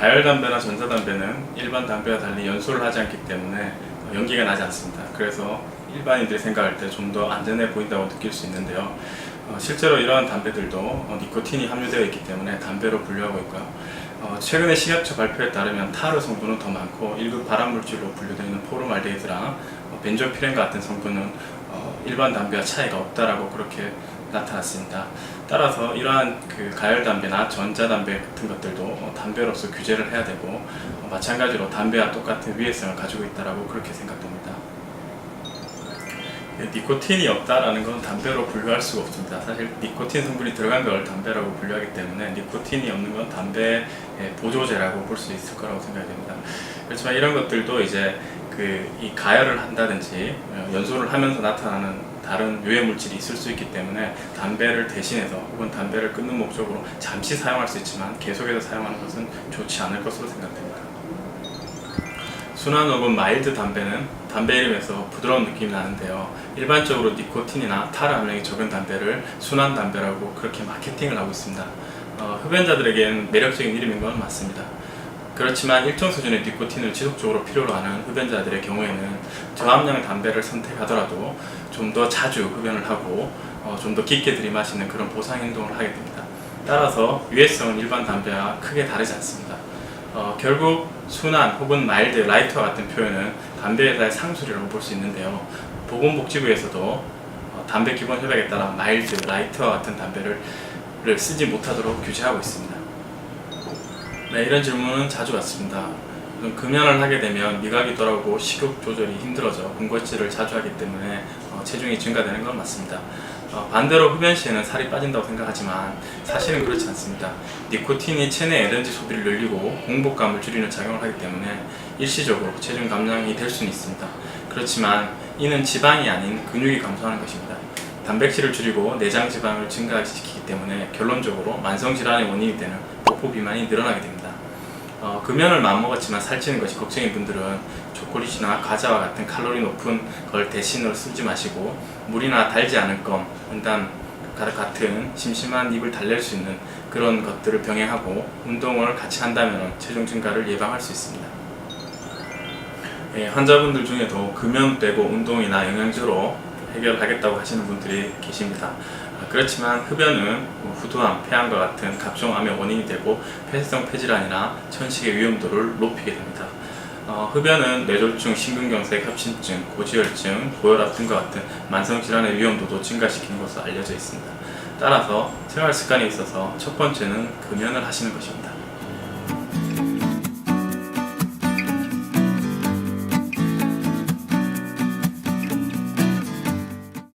가열담배나 전자담배는 일반 담배와 달리 연소를 하지 않기 때문에 연기가 나지 않습니다. 그래서 일반인들이 생각할 때 좀 더 안전해 보인다고 느낄 수 있는데요. 어, 실제로 이러한 담배들도 어, 니코틴이 함유되어 있기 때문에 담배로 분류하고 있고요. 어, 최근에 식약처 발표에 따르면 타르 성분은 더 많고 1급 발암물질로 포름알데히드랑 어, 벤조피렌 같은 성분은 어, 일반 담배와 차이가 없다라고 그렇게 나타났습니다. 따라서 이러한 그 가열 담배나 전자 담배 같은 것들도 어, 담배로서 규제를 해야 되고 어, 마찬가지로 담배와 똑같은 위해성을 가지고 있다라고 그렇게 생각됩니다. 예, 니코틴이 없다라는 건 담배로 분류할 수가 없습니다. 사실 니코틴 성분이 들어간 걸 담배라고 분류하기 때문에 니코틴이 없는 건 담배의 보조제라고 볼 수 있을 거라고 생각이 됩니다. 그렇지만 이런 것들도 이제 그 이 가열을 한다든지 어, 연소를 하면서 나타나는 다른 유해 물질이 있을 수 있기 때문에 담배를 대신해서 혹은 담배를 끊는 목적으로 잠시 사용할 수 있지만 계속해서 사용하는 것은 좋지 않을 것으로 생각됩니다. 순한 혹은 마일드 담배는 담배 이름에서 부드러운 느낌이 나는데요. 일반적으로 니코틴이나 타르 함량이 적은 담배를 순한 담배라고 그렇게 마케팅을 하고 있습니다. 어, 흡연자들에겐 매력적인 이름인 건 맞습니다. 그렇지만 일정 수준의 니코틴을 지속적으로 필요로 하는 흡연자들의 경우에는 저함량의 담배를 선택하더라도 좀 더 자주 흡연을 하고 어, 좀 더 깊게 들이마시는 그런 보상 행동을 하게 됩니다. 따라서 유해성은 일반 담배와 크게 다르지 않습니다. 어, 결국 순한 혹은 마일드, 라이트와 같은 표현은 담배 회사의 상술이라고 볼 수 있는데요. 보건복지부에서도 어, 담배 기본 협약에 따라 마일드, 라이트와 같은 담배를 를 쓰지 못하도록 규제하고 있습니다. 네, 이런 질문은 자주 받습니다. 금연을 하게 되면 미각이 돌아오고 식욕 조절이 힘들어져 군것질을 자주 하기 때문에 어, 체중이 증가되는 건 맞습니다. 어, 반대로 흡연 시에는 살이 빠진다고 생각하지만 사실은 그렇지 않습니다. 니코틴이 체내 에너지 소비를 늘리고 공복감을 줄이는 작용을 하기 때문에 일시적으로 체중 감량이 될 수는 있습니다. 그렇지만 이는 지방이 아닌 근육이 감소하는 것입니다. 단백질을 줄이고 내장 지방을 증가시키기 때문에 결론적으로 만성 질환의 원인이 되는 복부 비만이 늘어나게 됩니다. 어, 금연을 마음먹었지만 살찌는 것이 걱정인 분들은 초콜릿이나 과자와 같은 칼로리 높은 걸 대신으로 쓰지 마시고 물이나 달지 않은 껌, 은단 같은 심심한 입을 달랠 수 있는 그런 것들을 병행하고 운동을 같이 한다면 체중 증가를 예방할 수 있습니다. 예, 환자분들 중에도 금연 빼고 운동이나 영양제로 해결하겠다고 하시는 분들이 계십니다. 아, 그렇지만 흡연은 뭐 후두암, 폐암과 같은 각종 암의 원인이 되고 폐쇄성 폐질환이나 천식의 위험도를 높이게 됩니다. 어, 흡연은 뇌졸중, 심근경색, 협심증, 고지혈증, 고혈압 등과 같은 만성 질환의 위험도도 증가시키는 것으로 알려져 있습니다. 따라서 생활 습관에 있어서 첫 번째는 금연을 하시는 것입니다.